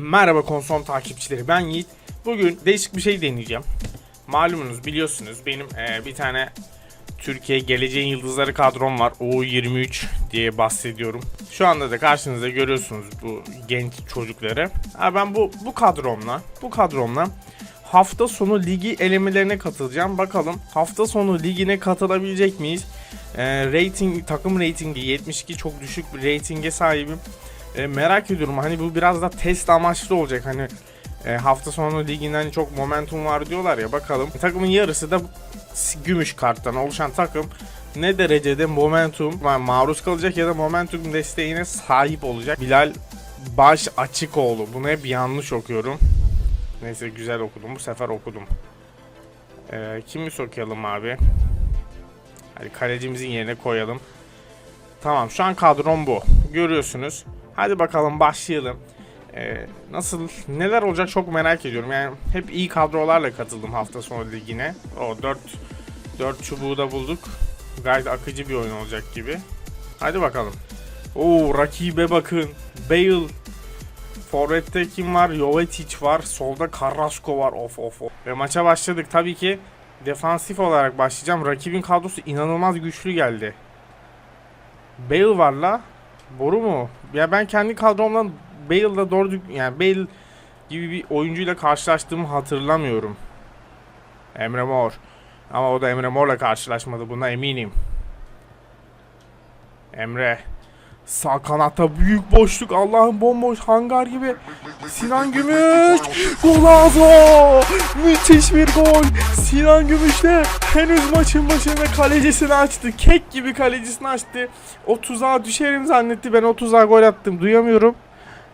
Merhaba konsol takipçileri ben Yiğit. Bugün değişik bir şey deneyeceğim. Malumunuz biliyorsunuz benim eee, bir tane Türkiye Geleceğin Yıldızları kadrom var. U23 diye bahsediyorum. Şu anda da karşınızda görüyorsunuz bu genç çocukları. Ha, ben bu bu kadromla bu kadromla hafta sonu ligi elemelerine katılacağım. Bakalım hafta sonu ligine katılabilecek miyiz? Eee, rating takım ratingi 72 çok düşük bir ratinge sahibim. E, merak ediyorum hani bu biraz da test amaçlı olacak hani e, hafta sonu liginde hani çok momentum var diyorlar ya bakalım. Takımın yarısı da gümüş karttan oluşan takım ne derecede momentum ma- maruz kalacak ya da momentum desteğine sahip olacak. Bilal Baş Açıkoğlu. Bunu hep yanlış okuyorum. Neyse güzel okudum. Bu sefer okudum. E, kimi sokayalım abi? Hadi kalecimizin yerine koyalım. Tamam şu an kadrom bu. Görüyorsunuz. Hadi bakalım başlayalım. Ee, nasıl neler olacak çok merak ediyorum. Yani hep iyi kadrolarla katıldım hafta sonu ligine. O 4 4 çubuğu da bulduk. Gayet akıcı bir oyun olacak gibi. Hadi bakalım. Oo rakibe bakın. Bale Forvet'te kim var? Jovetic var. Solda Carrasco var. Of of of. Ve maça başladık. Tabii ki defansif olarak başlayacağım. Rakibin kadrosu inanılmaz güçlü geldi. Bale var la. Boru mu? Ya ben kendi kadromdan Bale'la doğru yani Bale gibi bir oyuncuyla karşılaştığımı hatırlamıyorum. Emre Mor. Ama o da Emre Mor'la karşılaşmadı buna eminim. Emre. Sağ kanatta büyük boşluk. Allah'ın bomboş hangar gibi. Sinan Gümüş. Golazo. Müthiş bir gol. Sinan Gümüş de henüz maçın başında kalecisini açtı. Kek gibi kalecisini açtı. O tuzağa düşerim zannetti. Ben o tuzağa gol attım. Duyamıyorum.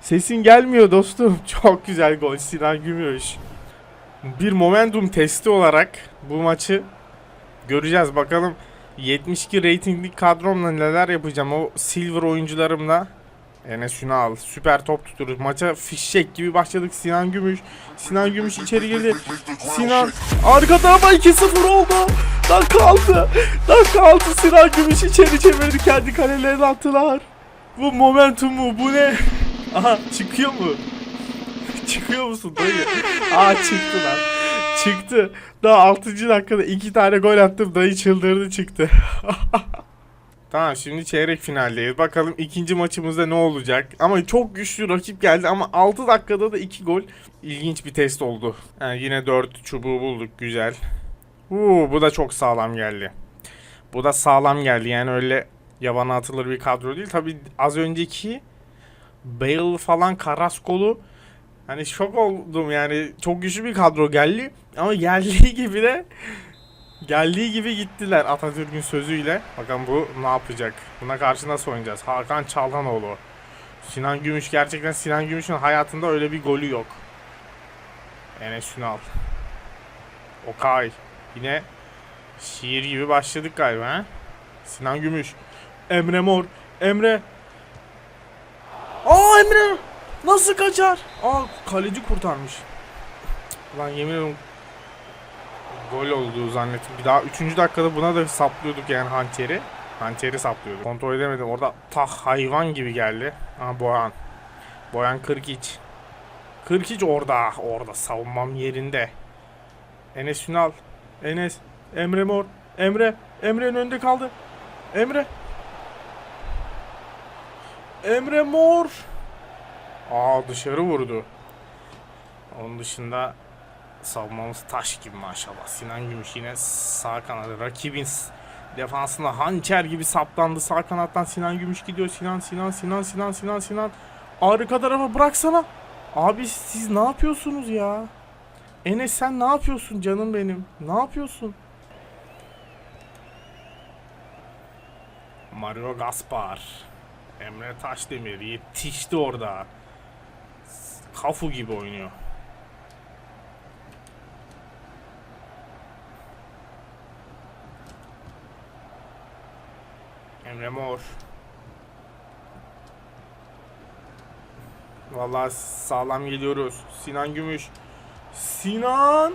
Sesin gelmiyor dostum. Çok güzel gol Sinan Gümüş. Bir momentum testi olarak bu maçı göreceğiz. Bakalım 72 ratingli kadromla neler yapacağım. O silver oyuncularımla. Enes Ünal süper top tuturuz. Maça fişek gibi başladık. Sinan Gümüş. Sinan Gümüş içeri girdi. Sinan arka tarafa 2-0 oldu. Dakika altı. Dakika altı Sinan Gümüş içeri çevirdi. Kendi kalelerine attılar. Bu momentum mu? Bu ne? Aha çıkıyor mu? çıkıyor musun dayı? Aa çıktı lan. Çıktı. Daha 6. dakikada iki tane gol attım. Dayı çıldırdı çıktı. Tamam şimdi çeyrek finaldeyiz. Bakalım ikinci maçımızda ne olacak. Ama çok güçlü rakip geldi ama 6 dakikada da 2 gol. İlginç bir test oldu. Yani yine 4 çubuğu bulduk güzel. Uuu bu da çok sağlam geldi. Bu da sağlam geldi yani öyle yabana atılır bir kadro değil. Tabi az önceki Bale falan Carrasco'lu hani şok oldum yani çok güçlü bir kadro geldi ama geldiği gibi de geldiği gibi gittiler Atatürk'ün sözüyle. Bakalım bu ne yapacak? Buna karşı nasıl oynayacağız? Hakan Çalhanoğlu. Sinan Gümüş gerçekten Sinan Gümüş'ün hayatında öyle bir golü yok. Enes Ünal. Okay. Yine şiir gibi başladık galiba ha? Sinan Gümüş. Emre Mor. Emre. Aa Emre. Nasıl kaçar? Aa kaleci kurtarmış. Ulan yemin ederim gol olduğu zannettim. Bir daha 3. dakikada buna da saplıyorduk yani hançeri. Hançeri saplıyorduk. Kontrol edemedim. Orada tah hayvan gibi geldi. Aha Boyan. Boyan 42. 42 orada. Orada savunmam yerinde. Enes Ünal. Enes. Emre Mor. Emre. Emre'nin önünde kaldı. Emre. Emre Mor. Aa dışarı vurdu. Onun dışında savunmamız taş gibi maşallah. Sinan Gümüş yine sağ kanadı. Rakibin defansına hançer gibi saplandı. Sağ kanattan Sinan Gümüş gidiyor. Sinan, Sinan, Sinan, Sinan, Sinan, Sinan. Arka tarafa bıraksana. Abi siz ne yapıyorsunuz ya? Enes sen ne yapıyorsun canım benim? Ne yapıyorsun? Mario Gaspar. Emre Taşdemir yetişti orada. Kafu gibi oynuyor. Emre Mor. Vallahi sağlam geliyoruz. Sinan Gümüş. Sinan!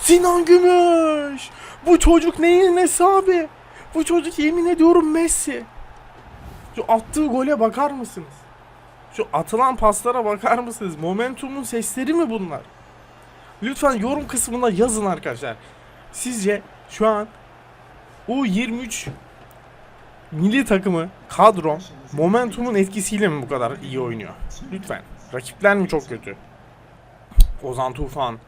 Sinan Gümüş! Bu çocuk neyin nesi abi? Bu çocuk yemin ediyorum Messi. Şu attığı gole bakar mısınız? Şu atılan paslara bakar mısınız? Momentumun sesleri mi bunlar? Lütfen yorum kısmına yazın arkadaşlar. Sizce şu an U23 milli takımı kadro momentumun etkisiyle mi bu kadar iyi oynuyor? Lütfen. Rakipler mi çok kötü? Ozan Tufan.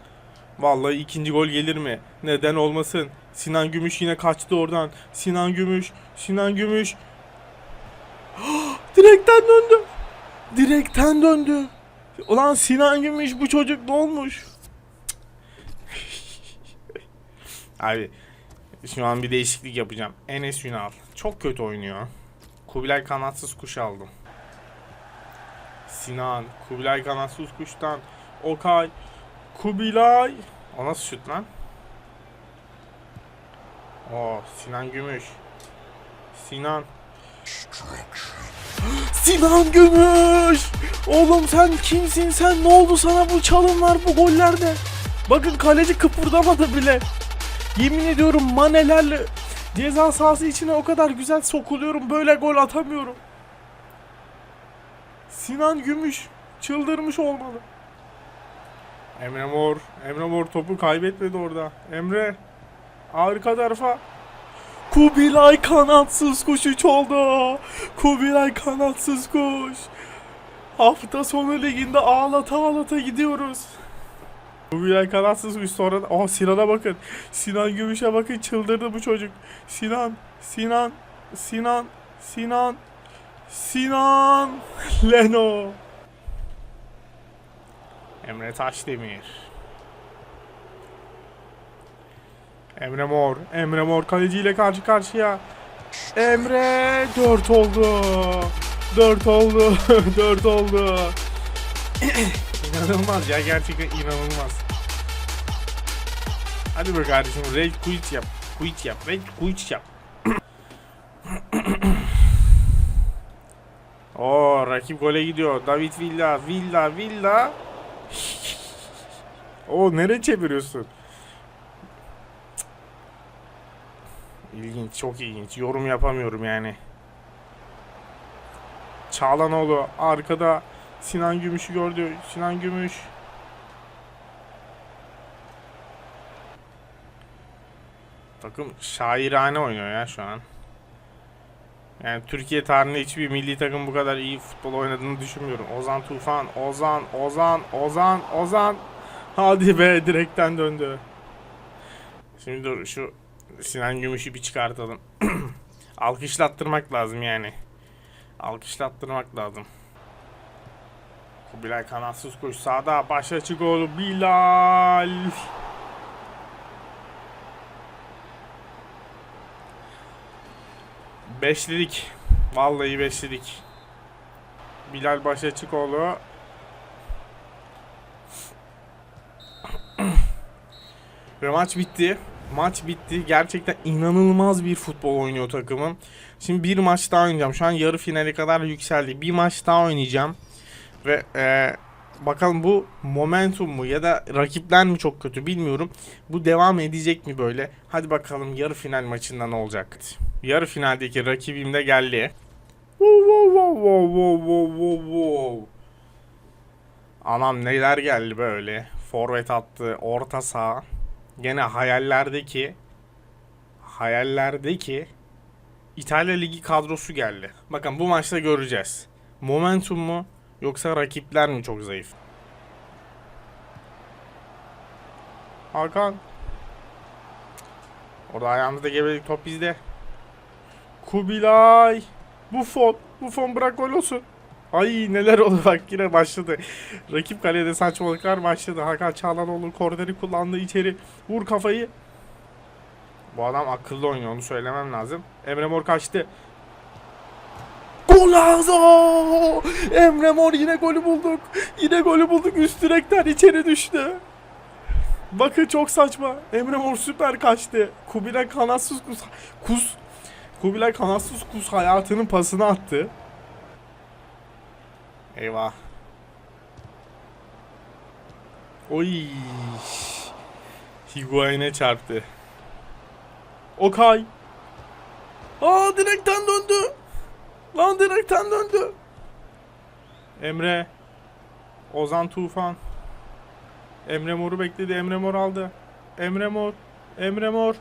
Vallahi ikinci gol gelir mi? Neden olmasın? Sinan Gümüş yine kaçtı oradan. Sinan Gümüş. Sinan Gümüş. Direkten döndü. Direkten döndü. Ulan Sinan Gümüş bu çocuk ne olmuş? Abi şu an bir değişiklik yapacağım. Enes Ünal çok kötü oynuyor. Kubilay kanatsız kuş aldım. Sinan, Kubilay kanatsız kuştan Okay, Kubilay. O nasıl şut lan? Oo, Sinan Gümüş. Sinan. Sinan Gümüş! Oğlum sen kimsin sen? Ne oldu sana bu çalımlar bu gollerde? Bakın kaleci kıpırdamadı bile. Yemin ediyorum manelerle ceza sahası içine o kadar güzel sokuluyorum. Böyle gol atamıyorum. Sinan Gümüş çıldırmış olmalı. Emre Mor. Emre Mor topu kaybetmedi orada. Emre. Arka tarafa. Kubilay kanatsız kuş 3 oldu. Kubilay kanatsız kuş. Hafta sonu liginde ağlata ağlata gidiyoruz. Kubilay kanatsız kuş sonra... Oh Sinan'a bakın. Sinan Gümüş'e bakın çıldırdı bu çocuk. Sinan. Sinan. Sinan. Sinan. Sinan. Leno. Emre Taşdemir. Emre Mor. Emre Mor kaleciyle karşı karşıya. Emre 4 oldu. 4 oldu. 4 oldu. inanılmaz ya gerçekten inanılmaz. Hadi be kardeşim rage quit yap. Quit yap. Rage quit yap. Oo rakip gole gidiyor. David Villa, Villa, Villa. O nereye çeviriyorsun? İlginç, çok ilginç. Yorum yapamıyorum yani. Çağlanoğlu arkada Sinan Gümüş'ü gördü. Sinan Gümüş. Takım şairane oynuyor ya şu an. Yani Türkiye tarihinde hiçbir milli takım bu kadar iyi futbol oynadığını düşünmüyorum. Ozan Tufan, Ozan, Ozan, Ozan, Ozan. Hadi be direkten döndü. Şimdi dur şu Sinan Gümüş'ü bir çıkartalım. Alkışlattırmak lazım yani. Alkışlattırmak lazım. Kubilay kanatsız koş sağda baş açık oğlu Bilal. Beşledik. Vallahi beşledik. Bilal Başaçıkoğlu. Ve maç bitti. Maç bitti. Gerçekten inanılmaz bir futbol oynuyor takımım. Şimdi bir maç daha oynayacağım. Şu an yarı finale kadar yükseldi. Bir maç daha oynayacağım. Ve eee, bakalım bu momentum mu ya da rakipler mi çok kötü bilmiyorum. Bu devam edecek mi böyle? Hadi bakalım yarı final maçında ne olacak? Yarı finaldeki rakibim de geldi. Wow, wow, wow, wow, wow, wow, wow. Anam neler geldi böyle. Forvet attı, orta saha. Gene hayallerdeki hayallerdeki İtalya Ligi kadrosu geldi. Bakın bu maçta göreceğiz. Momentum mu yoksa rakipler mi çok zayıf? Hakan. Orada ayağımızda gebelik top bizde. Kubilay. Buffon. Buffon bırak gol olsun. Ay neler oldu bak yine başladı. Rakip kalede saçmalıklar başladı. Hakan Çağlanoğlu korneri kullandı içeri. Vur kafayı. Bu adam akıllı oynuyor onu söylemem lazım. Emre Mor kaçtı. Golazo! Emre Mor yine golü bulduk. Yine golü bulduk. Üst direkten içeri düştü. Bakın çok saçma. Emre Mor süper kaçtı. Kubilay kanatsız kus. Kus. Kubilay kanatsız kus hayatının pasını attı. Eyvah. Oy. Higuain'e çarptı. Okay. Aa direkten döndü. Lan direkten döndü. Emre. Ozan Tufan. Emre Mor'u bekledi. Emre Mor aldı. Emre Mor. Emre Mor.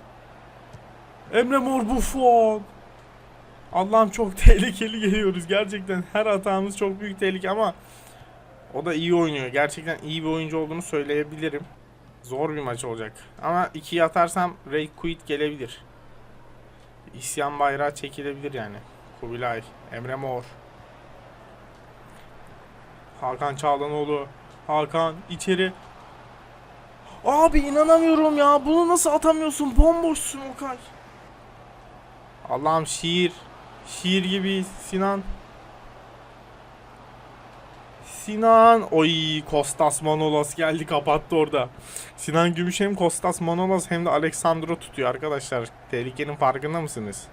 Emre Mor Buffon. Allah'ım çok tehlikeli geliyoruz. Gerçekten her hatamız çok büyük tehlike ama o da iyi oynuyor. Gerçekten iyi bir oyuncu olduğunu söyleyebilirim. Zor bir maç olacak. Ama ikiye atarsam Ray Quit gelebilir. İsyan bayrağı çekilebilir yani. Kubilay, Emre Mor. Hakan Çağlanoğlu. Hakan içeri. Abi inanamıyorum ya. Bunu nasıl atamıyorsun? Bomboşsun Okay. Allah'ım şiir. Şiir gibi Sinan. Sinan. Oy Kostas Manolas geldi kapattı orada. Sinan Gümüş hem Kostas Manolas hem de Alexandro tutuyor arkadaşlar. Tehlikenin farkında mısınız?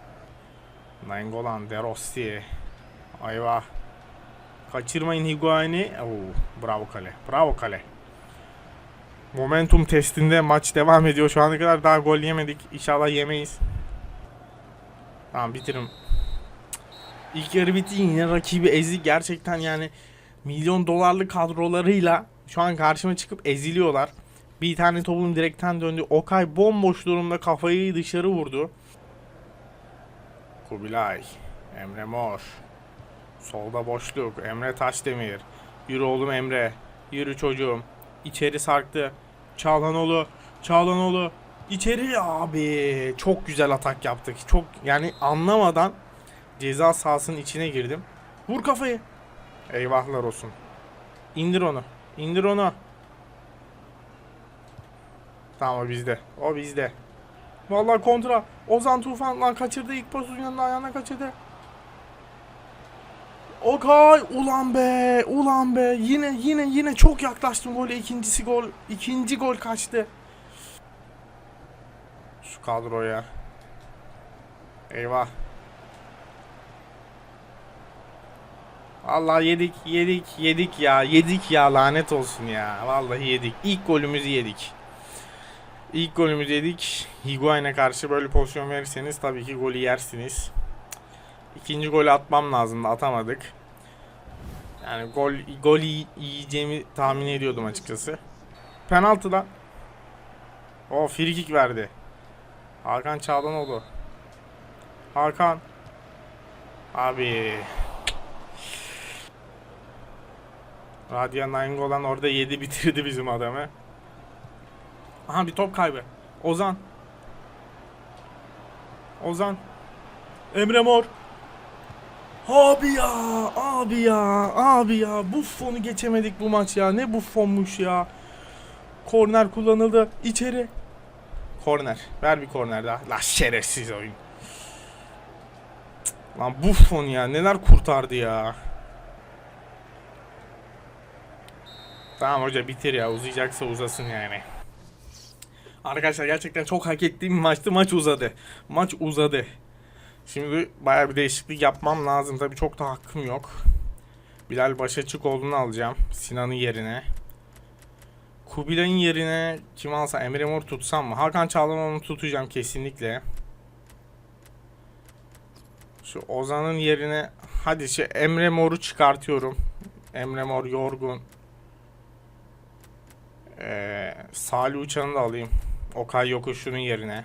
Nainggolan, De Rossi. Ayva. Kaçırmayın Higuain'i. Oo, bravo kale. Bravo kale. Momentum testinde maç devam ediyor. Şu ana kadar daha gol yemedik. İnşallah yemeyiz. Tamam bitirin. İlk yarı bitti yine rakibi ezi gerçekten yani milyon dolarlık kadrolarıyla şu an karşıma çıkıp eziliyorlar. Bir tane topun direkten döndü. Okay bomboş durumda kafayı dışarı vurdu. Kubilay. Emre Mor. Solda boşluk. Emre Taşdemir. Yürü oğlum Emre. Yürü çocuğum. İçeri sarktı. Çağlanoğlu. Çağlanoğlu. İçeri abi. Çok güzel atak yaptık. Çok yani anlamadan ceza sahasının içine girdim. Vur kafayı. Eyvahlar olsun. İndir onu. İndir onu. Tamam o bizde. O bizde. Vallahi kontra. Ozan Tufan lan kaçırdı ilk pozisyonda ayağına kaçırdı. Okay ulan be ulan be yine yine yine çok yaklaştım gole ikincisi gol ikinci gol kaçtı. Şu kadroya. Eyvah. Allah yedik yedik yedik ya yedik ya lanet olsun ya vallahi yedik ilk golümüzü yedik. İlk golümüzü yedik. Higuain'e karşı böyle pozisyon verirseniz tabii ki golü yersiniz. İkinci golü atmam lazımdı atamadık. Yani gol gol yi- yiyeceğimi tahmin ediyordum açıkçası. Penaltıda. O free kick verdi. Hakan Çağlanoğlu. Hakan. Abi. Radya Nainggolan orada yedi bitirdi bizim adamı. Aha bir top kaybı. Ozan. Ozan. Emre Mor. Abi ya, abi ya, abi ya. Buffon'u geçemedik bu maç ya. Ne Buffon'muş ya. Korner kullanıldı. İçeri. Korner. Ver bir korner daha. La şerefsiz oyun. Lan Buffon ya. Neler kurtardı ya. Tamam hoca bitir ya. Uzayacaksa uzasın yani. Arkadaşlar gerçekten çok hak ettiğim maçtı. Maç uzadı. Maç uzadı. Şimdi bayağı bir değişiklik yapmam lazım. Tabii çok da hakkım yok. Bilal Başaçıkoğlu'nu alacağım. Sinan'ın yerine. Kubilay'ın yerine kim alsa Emre Mor tutsam mı? Hakan Çağlanoğlu'nu tutacağım kesinlikle. Şu Ozan'ın yerine hadi şu Emre Mor'u çıkartıyorum. Emre Mor yorgun. Ee, Salih Uçan'ı da alayım. Okay Yokuşu'nun yerine.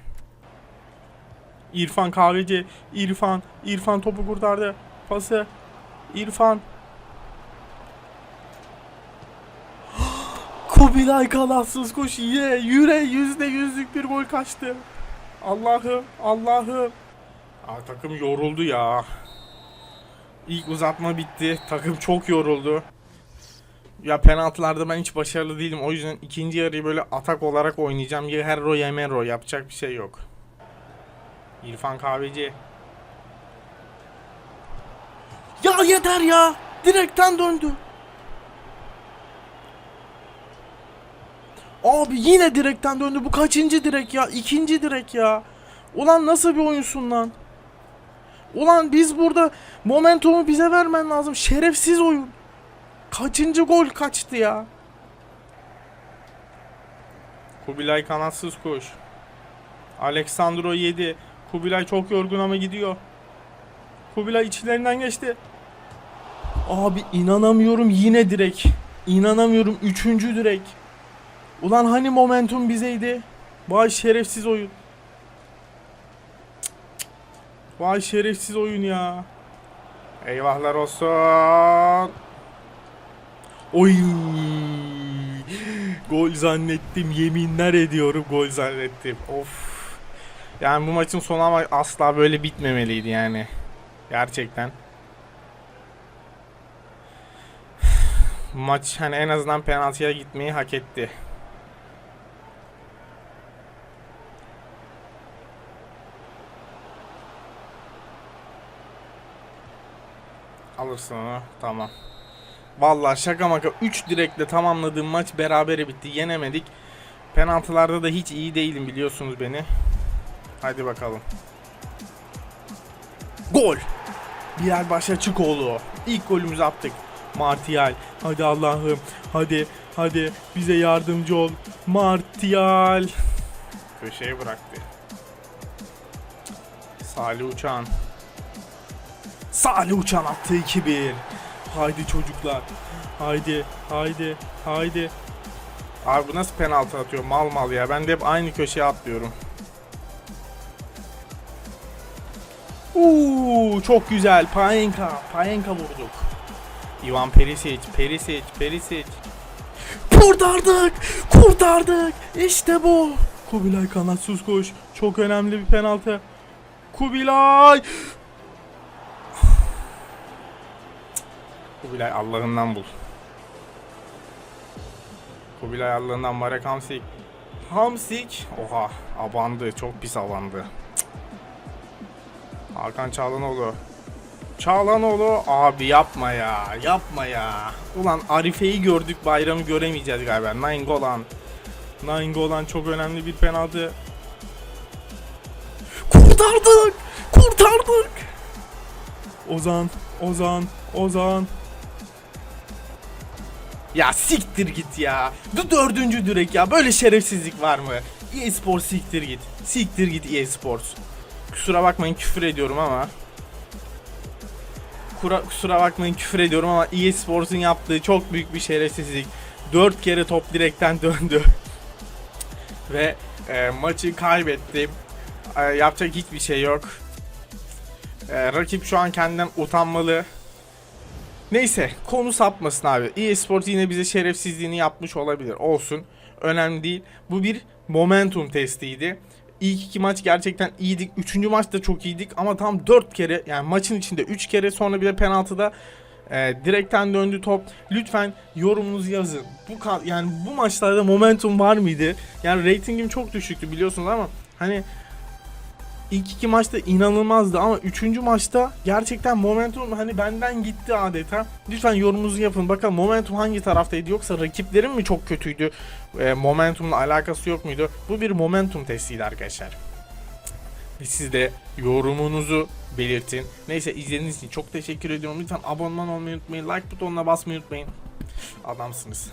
İrfan Kahveci. İrfan. İrfan topu kurtardı. Pası. İrfan. Kubilay kanatsız koş. Ye. Yüre. Yüzde yüzlük bir gol kaçtı. Allah'ım. Allah'ım. Takım yoruldu ya. İlk uzatma bitti. Takım çok yoruldu. Ya penaltılarda ben hiç başarılı değilim. O yüzden ikinci yarıyı böyle atak olarak oynayacağım. Ya Herro ya Mero. Yapacak bir şey yok. İrfan Kahveci. Ya yeter ya. Direkten döndü. Abi yine direkten döndü. Bu kaçıncı direk ya? İkinci direk ya. Ulan nasıl bir oyunsun lan? Ulan biz burada momentumu bize vermen lazım. Şerefsiz oyun. Kaçıncı gol kaçtı ya? Kubilay kanatsız koş. Alexandro yedi. Kubilay çok yorgun ama gidiyor. Kubilay içlerinden geçti. Abi inanamıyorum yine direk. İnanamıyorum üçüncü direk. Ulan hani momentum bizeydi? Vay şerefsiz oyun. Vay şerefsiz oyun ya. Eyvahlar olsun. Oy. Gol zannettim. Yeminler ediyorum gol zannettim. Of. Yani bu maçın sonu ama asla böyle bitmemeliydi yani. Gerçekten. Maç hani en azından penaltıya gitmeyi hak etti. Alırsın onu. Tamam. Vallahi şaka maka 3 direkle tamamladığım maç berabere bitti. Yenemedik. Penaltılarda da hiç iyi değilim biliyorsunuz beni. Hadi bakalım. Gol. Bilal Başaçıkoğlu. İlk golümüzü attık. Martial. Hadi Allah'ım. Hadi. Hadi. Bize yardımcı ol. Martial. Köşeye bıraktı. Salih Uçan. Salih Uçan attı 2-1. Haydi çocuklar. Haydi. Haydi. Haydi. Abi bu nasıl penaltı atıyor? Mal mal ya. Ben de hep aynı köşeye atlıyorum. Uuu çok güzel. Payenka. Payenka vurduk. Ivan Perisic. Perisic. Perisic. Kurtardık. Kurtardık. İşte bu. Kubilay kanatsız koş. Çok önemli bir penaltı. Kubilay. Kubilay Allah'ından bul. Kubilay Allah'ından Marek Hamsik. Hamsik. Oha abandı. Çok pis abandı. Cık. Hakan Çağlanoğlu. Çağlanoğlu abi yapma ya. Yapma ya. Ulan Arife'yi gördük bayramı göremeyeceğiz galiba. Nainggolan. Nainggolan çok önemli bir penaltı. Kurtardık. Kurtardık. Ozan. Ozan. Ozan. Ya siktir git ya. Bu dördüncü direk ya. Böyle şerefsizlik var mı? EA Sports siktir git. Siktir git EA Sports. Kusura bakmayın küfür ediyorum ama. Kura, kusura bakmayın küfür ediyorum ama EA Sports'un yaptığı çok büyük bir şerefsizlik. Dört kere top direkten döndü. Ve e, maçı kaybetti. E, yapacak hiçbir şey yok. E, rakip şu an kendinden utanmalı. Neyse konu sapmasın abi. EA Sports yine bize şerefsizliğini yapmış olabilir. Olsun. Önemli değil. Bu bir momentum testiydi. İlk iki maç gerçekten iyiydik. Üçüncü maçta çok iyiydik ama tam dört kere yani maçın içinde üç kere sonra bir de penaltıda e, direkten döndü top. Lütfen yorumunuzu yazın. Bu yani bu maçlarda momentum var mıydı? Yani reytingim çok düşüktü biliyorsunuz ama hani İlk iki maçta inanılmazdı ama üçüncü maçta gerçekten momentum hani benden gitti adeta. Lütfen yorumunuzu yapın. Bakalım momentum hangi taraftaydı yoksa rakiplerim mi çok kötüydü? E, momentumla alakası yok muydu? Bu bir momentum testiydi arkadaşlar. Siz de yorumunuzu belirtin. Neyse izlediğiniz için çok teşekkür ediyorum. Lütfen abonman olmayı unutmayın. Like butonuna basmayı unutmayın. Adamsınız.